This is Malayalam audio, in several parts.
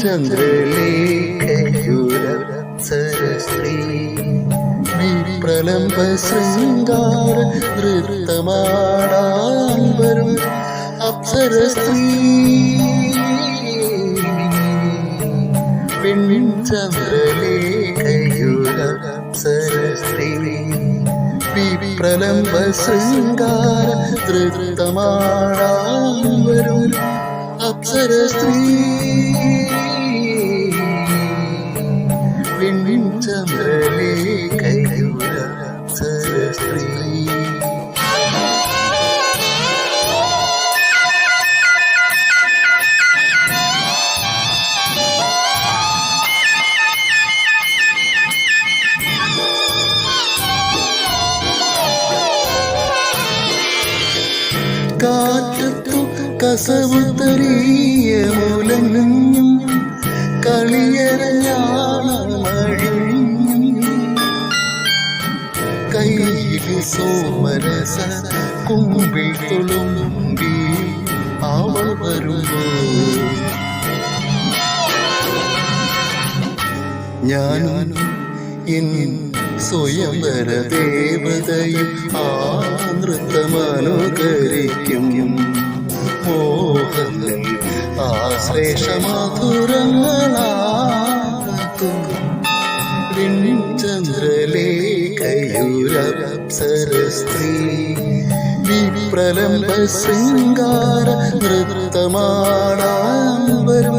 ചന്ദ്രലേഖയുരസരസ്ത്രീ വിപ്രലംബ ശൃംഗാര നൃത്തമാടാൻ വരും അപ്സരസ്ത്രീ പെണ്ണിൻ ചന്ദ്രലേഖയുരസരസ്ത്രീ വിപ്രലംബ ശൃംഗാര നൃത്തമാടാൻ വരും അപ്സരസ്ത്രീ പെണ്ണിൻ ചന്ദ്രലേഖയുരസരസ്ത്രീ കസവുത്തറിയ മുലങ്ങും കളിയരഞ്ഞാളമഴിഞ്ഞും കയ്യിൽ സോമരസ കുമ്പിൽ തുളുമ്പി അവൾ വരുമ്പോ ഞാനും എൻ സ്വയംവര ദേവതയും ആ നൃത്തമനുകരിക്കും ആശ്ലേഷമധുരങ്ങളാക്കും വിണ്ണിൻ ചന്ദ്രലേഖയുരപ്സരസ്ത്രീ വിപ്രലംബ ശൃംഗാര നൃത്തമാടാൻ വരും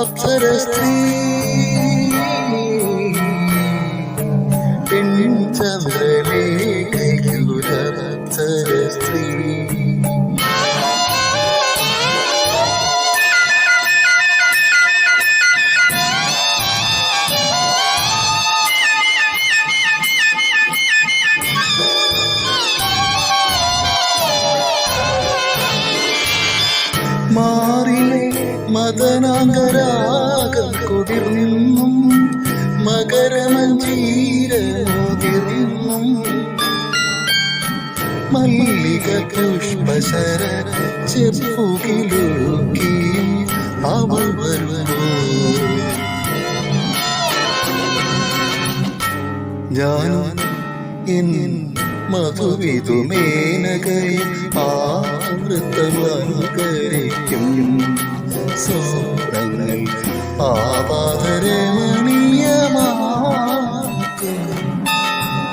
അപ്സരസ്ത്രീ പെണ്ണിൻ മാറിലെ മദനാങ്കരാഗം കൊതിർന്നും മകരമഞ്ജീരമുതിർന്നും മല്ലിക പുഷ്പശര ചെപ്പുകിലൂക്കി അവൾ വരുന്നു. ഞാൻ എൻ മധുവിതുമേനകയും ആവൃത്തമനുകരിക്കും സ്വപ്നങ്ങൾ ആപാദരമണീയമാക്കും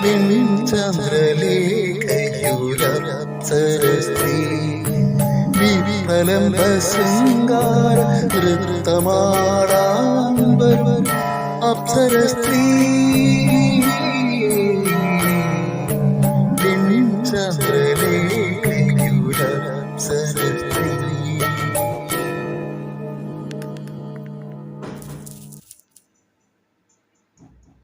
പെണ്ണിൻ ചന്ദ്രലേഖയുരപ്സരസ്ത്രീ വിഫലംബ ശൃംഗാര നൃത്തമാടാൻ അപ്സര അപ്സരസ്ത്രീ